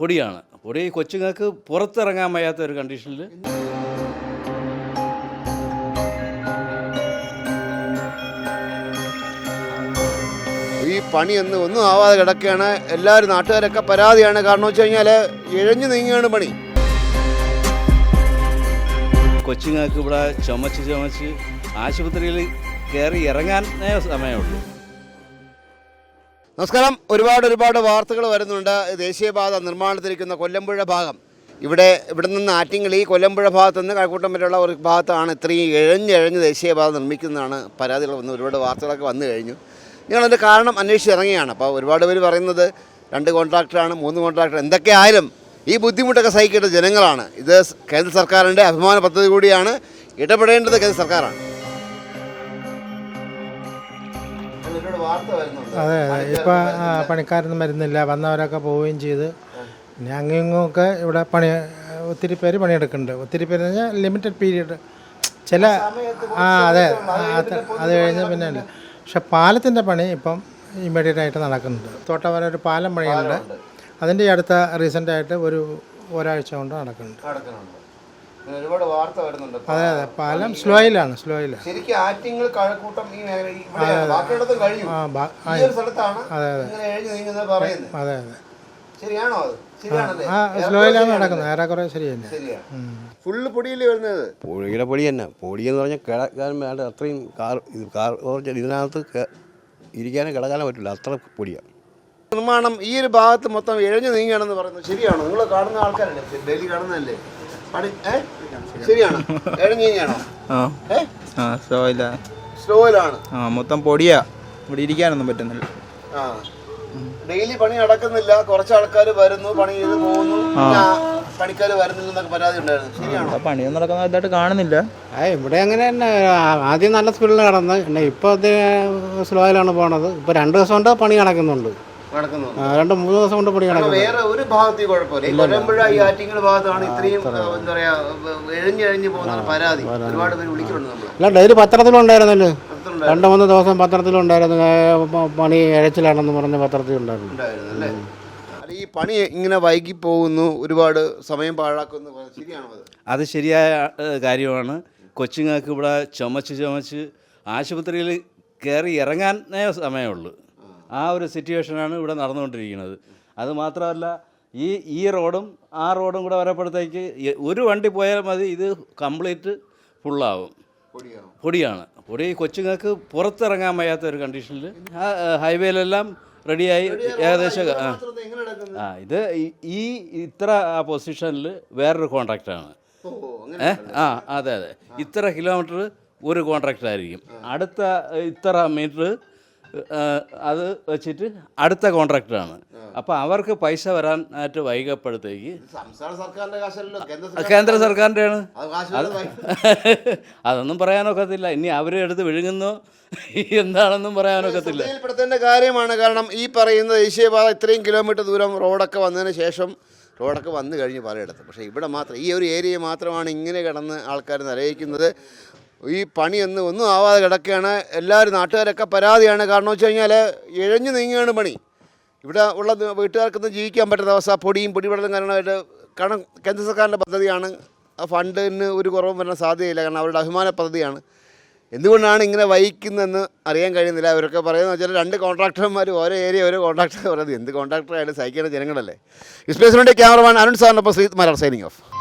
പൊടിയാണ്. പൊടി കൊച്ചുങ്ങൾക്ക് പുറത്തിറങ്ങാൻ വയ്യാത്ത ഒരു കണ്ടീഷനിൽ ഈ പണിയൊന്നും ഒന്നും ആവാതെ കിടക്കുകയാണ്. എല്ലാവരും നാട്ടുകാരൊക്കെ പരാതിയാണ്. കാരണം വെച്ച് കഴിഞ്ഞാൽ ഇഴഞ്ഞു നീങ്ങുകയാണ് പണി. കൊച്ചുങ്ങൾക്ക് ഇവിടെ ചുമച്ച് ചുമച്ച് ആശുപത്രിയിൽ കയറി ഇറങ്ങാനേ സമയമുള്ളൂ. നമസ്കാരം. ഒരുപാട് ഒരുപാട് വാർത്തകൾ വരുന്നുണ്ട്. ദേശീയപാത നിർമ്മാണത്തിരിക്കുന്ന കൊല്ലമ്പുഴ ഭാഗം. ഇവിടെ ഇവിടെ നിന്ന് ആറ്റിങ്ങൽ ഈ കൊല്ലമ്പുഴ ഭാഗത്ത് നിന്ന് കഴക്കൂട്ടം വരെയുള്ള ഒരു ഭാഗത്താണ് ഇത്രയും ഇഴഞ്ഞിഴഞ്ഞ് ദേശീയപാത നിർമ്മിക്കുന്നതാണ് പരാതികൾ വന്ന് ഒരുപാട് വാർത്തകളൊക്കെ വന്നു കഴിഞ്ഞു. ഞങ്ങളതിന്റെ കാരണം അന്വേഷിച്ച് ഇറങ്ങിയാണ് അപ്പോൾ ഒരുപാട് പേര് പറയുന്നത് രണ്ട് കോൺട്രാക്ടറാണ് മൂന്ന് കോൺട്രാക്ടർ എന്തൊക്കെ ആയാലും ഈ ബുദ്ധിമുട്ടൊക്കെ സഹിക്കേണ്ട ജനങ്ങളാണ്. ഇത് കേന്ദ്ര സർക്കാരിന്റെ അഭിമാന പദ്ധതി കൂടിയാണ്. ഇടപെടേണ്ടത് കേന്ദ്ര സർക്കാരാണ്. അതെ അതെ. ഇപ്പം പണിക്കാരൊന്നും വരുന്നില്ല. വന്നവരൊക്കെ പോവുകയും ചെയ്ത്. പിന്നെ അങ്ങും ഇങ്ങുമൊക്കെ ഇവിടെ പണി ഒത്തിരി പേര് പണിയെടുക്കുന്നുണ്ട്. ഒത്തിരി പേര് പറഞ്ഞാൽ ലിമിറ്റഡ് പീരീഡ് ചില ആ അതെ. അത് കഴിഞ്ഞ് പിന്നെ അല്ല പക്ഷെ പാലത്തിന്റെ പണി ഇപ്പം ഇമ്മീഡിയറ്റ് ആയിട്ട് നടക്കുന്നുണ്ട്. തോട്ടവര ഒരു പാലം പണിയുണ്ട് അതിന്റെ അടുത്ത റീസെന്റായിട്ട് ഒരു ഒരാഴ്ച കൊണ്ട് നടക്കുന്നുണ്ട്. ഒരുപാട് വാർത്ത വരുന്നുണ്ട്. അതെ അതെ. പാലം സ്ലോയിലാണ് സ്ലോയിലാണ് ശരിക്കും ആറ്റിങ്ങൾ കഴക്കൂട്ടം ഈ ബാക്കിയിടത്തും കഴിഞ്ഞു. ഈ ഒരു സ്ഥലത്താണ് ഇങ്ങനെ എഴുതി നീങ്ങുന്നത് പറയുന്നത്. അതെ അതെ. ശരിയാണോ അത്? ശരിയാണല്ലേ? ആ സ്ലോയിലാണ് നടക്കുന്നത്. ഏറെക്കുറെ ശരി തന്നെ ശരിയാണ്. ഫുള്ള് പൊടിയല്ലേ വരുന്നത്? പുഴയുടെ പൊടി തന്നെ. പൊടി എന്ന് പറഞ്ഞാൽ കിടക്കാൻ വേണ്ട അത്രയും കാർ ഇത് കാർ ഇതിനകത്ത് ഇരിക്കാനും കിടക്കാനും പറ്റില്ല അത്ര പൊടിയാണ് നിർമ്മാണം ഈ ഒരു ഭാഗത്ത് മൊത്തം എഴഞ്ഞു നീങ്ങുകയാണെന്ന് പറയുന്നത് ശരിയാണോ? നിങ്ങൾ കാണുന്ന ആൾക്കാരല്ലേ? ഡെയിലി കാണുന്നതല്ലേ? ശരിയാണോ? എഴഞ്ഞു നീങ്ങുകയാണോ ആ. സ്ലോയില്ല സ്ലോയിലാണ് ആ മൊത്തം പൊടിയാ. ഇവിടെ ഇരിക്കാനൊന്നും പറ്റുന്നില്ല. ആ. ഡെയിലി പണി നടക്കുന്നില്ല. കുറച്ച് ആൾക്കാർ വരുന്നു പണി ചെയ്ത് പോകുന്നു. പണിക്കാർ പണിക്കാർ വരുന്നില്ലെന്നൊക്കെ പരാതി ഉണ്ടായിരുന്നു. ശരിയാണോ? ഇവിടെ പണിയൊന്നും നടക്കുന്നതായിട്ട് കാണുന്നില്ല. ആ ഇവിടെ അങ്ങനെ തന്നെ ആദ്യം നല്ല സ്പീഡിൽ കടന്ന് പിന്നെ ഇപ്പോൾ അത് സ്ലോയിലാണ് പോണത്. ഇപ്പോൾ രണ്ട് ദിവസം കൊണ്ട് പണി നടക്കുന്നുണ്ട്. നടക്കുന്നു രണ്ട് മൂന്ന് ദിവസം കൊണ്ട് പണി കാരണം വേറെ ഒരു ഭാഗത്ത് കുഴപ്പമില്ല. ഈ കൊല്ലമ്പുഴ ഈ ആറ്റിങ്ങൽ ഭാഗത്താണ് ഇത്രയും എന്താ പറയാ എഴിഞ്ഞഴിഞ്ഞ് എഴഞ്ഞ് പോകുന്ന പരാതി. ഒരുപാട് പേര് വിളിക്കുന്നുണ്ട് നമ്മൾ അല്ല ഡെയിലി പത്രത്തിലുണ്ടായിരുന്നല്ലോ? രണ്ട് മൂന്ന് ദിവസം പത്രത്തിലുണ്ടായിരുന്നു പണി ഇഴച്ചിലാണെന്ന് പറഞ്ഞ് പത്രത്തിലുണ്ടായിരുന്നു ഉണ്ടായിരുന്നു. അല്ലേ? ഈ പണി ഇങ്ങനെ വൈകി പോകുന്നു ഒരുപാട് സമയം പാഴാക്കുന്നു ശരിയാണോ അത്? അത് ശരിയായ കാര്യമാണ്. കൊച്ചുങ്ങൾക്ക് ഇവിടെ ചുമച്ച് ചുമച്ച് ആശുപത്രിയിൽ കയറി ഇറങ്ങാനേ സമയമുള്ളൂ. ആ ഒരു സിറ്റുവേഷനാണ് ഇവിടെ നടന്നുകൊണ്ടിരിക്കുന്നത്. അതുമാത്രമല്ല ഈ ഈ റോഡും ആ റോഡും കൂടെ വരപ്പോഴത്തേക്ക് ഒരു വണ്ടി പോയാൽ മതി ഇത് കംപ്ലീറ്റ് ഫുള്ളാവും. പൊടിയാണ്. പൊടി കൊച്ചുങ്ങൾക്ക് പുറത്തിറങ്ങാൻ വയ്യാത്ത ഒരു കണ്ടീഷനിൽ ആ ഹൈവേയിലെല്ലാം റെഡിയായി ഏകദേശം ആ. ആ ഇത് ഈ- ഇത്ര ഇത്ര പൊസിഷനിൽ വേറൊരു കോൺട്രാക്റ്റാണ്. ഏ? ആ അതെ അതെ. ഇത്ര കിലോമീറ്റർ ഒരു കോൺട്രാക്റ്റ് ആയിരിക്കും അടുത്ത ഇത്ര മീറ്റർ അത് വെച്ചിട്ട് അടുത്ത കോൺട്രാക്ടറാണ്. അപ്പോൾ അവർക്ക് പൈസ വരാനായിട്ട് വൈകപ്പോഴത്തേക്ക് സംസ്ഥാന സർക്കാരിന്റെ കാശല്ലോ കേന്ദ്ര സർക്കാരിന്റെയാണ് അതൊന്നും പറയാനൊക്കത്തില്ല. ഇനി അവരെ എടുത്ത് വിഴുങ്ങുന്നു. എന്താണെന്നും പറയാനൊക്കത്തില്ല. ശ്രദ്ധയിൽപ്പെടുത്തേണ്ട കാര്യമാണ്. കാരണം ഈ പറയുന്ന ദേശീയപാത ഇത്രയും കിലോമീറ്റർ ദൂരം റോഡൊക്കെ വന്നതിന് ശേഷം റോഡൊക്കെ വന്നു കഴിഞ്ഞ് പലയിടത്തും. പക്ഷേ ഇവിടെ മാത്രം ഈ ഒരു ഏരിയ മാത്രമാണ് ഇങ്ങനെ കിടന്ന് ആൾക്കാർ നിറയിക്കുന്നത് ഈ പണി എന്ന് ഒന്നും ആവാതെ കിടക്കുകയാണ്. എല്ലാവരും നാട്ടുകാരൊക്കെ പരാതിയാണ്. കാരണം വെച്ച് കഴിഞ്ഞാൽ ഇഴഞ്ഞു നീങ്ങുകയാണ് പണി. ഇവിടെ ഉള്ള വീട്ടുകാർക്കൊന്നും ജീവിക്കാൻ പറ്റുന്ന അവസ്ഥ. പൊടിയും പൊടിപടലും കാരണമായിട്ട് കാരണം കേന്ദ്ര സർക്കാരിന്റെ പദ്ധതിയാണ്. ആ ഫണ്ടിന് ഒരു കുറവും വരാൻ സാധ്യതയില്ല. കാരണം അവരുടെ അഭിമാന പദ്ധതിയാണ്. എന്തുകൊണ്ടാണ് ഇങ്ങനെ വഹിക്കുന്നതെന്ന് അറിയാൻ കഴിയുന്നില്ല. അവരൊക്കെ പറയുന്നത് വെച്ചാൽ രണ്ട് കോൺട്രാക്ടർമാർ ഓരോ ഏരിയ ഓരോ കോൺട്രാക്ടർ പറയുന്നത്. എന്ത് കോൺട്രാക്ടറായാലും സഹിക്കേണ്ട ജനങ്ങളല്ലേ. സ്പേസിനുണ്ട് ക്യാമറമാൻ അരുൺ സാറിനൊപ്പം ശ്രീത് മലർ സൈനിങ് ഓഫ്.